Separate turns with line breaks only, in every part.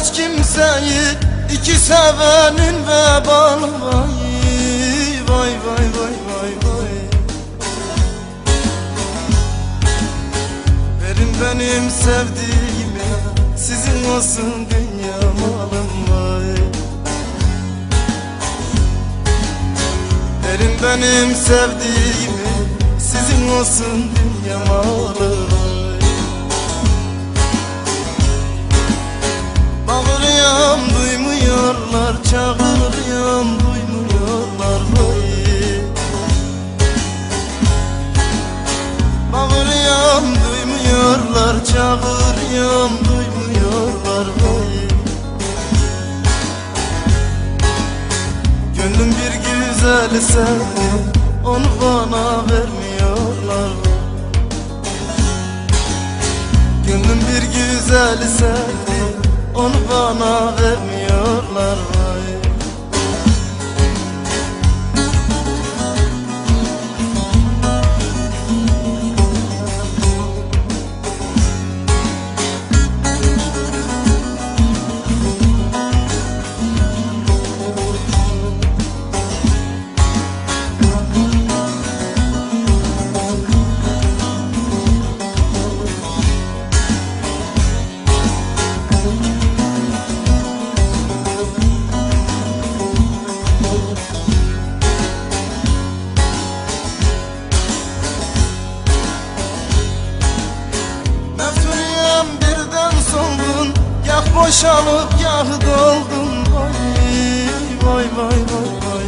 hiç kimseyi iki sevenin vebalı vay Vay vay vay vay vay. Verin benim sevdiğime Sizin olsun dünya malım vay. Verin benim sevdiğime Sizin olsun dünya malım duymuyorlar Çağırıyorum duymuyorlar vay Bağırıyorum duymuyorlar Çağırıyorum duymuyorlar vay Gönlüm bir güzeli sevdi Onu bana vermiyorlar. Gönlüm bir güzeli sevdi Onu bana vermiyorlar boşalıp yah doldun Vay vay vay vay vay.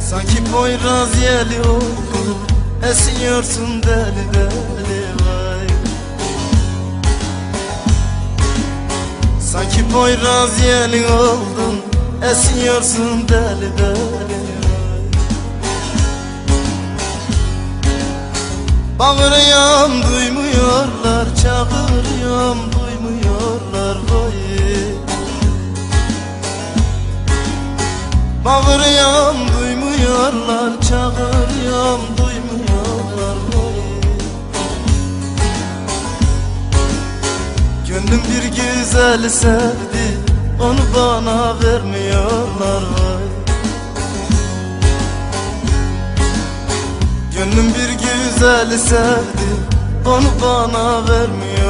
Sanki Poyraz yeli oldun Esiyorsun deli deli vay. Sanki Poyraz yeli oldun Esiyorsun deli deli Bağırıyorum duymuyorlar Çağırıyorum duymuyorlar vay. Bağırıyorum duymuyorlar Çağırıyorum duymuyorlar vay. Gönlüm bir güzeli sevdi Onu bana vermiyorlar vay güzeli sevdi. Onu bana vermiyor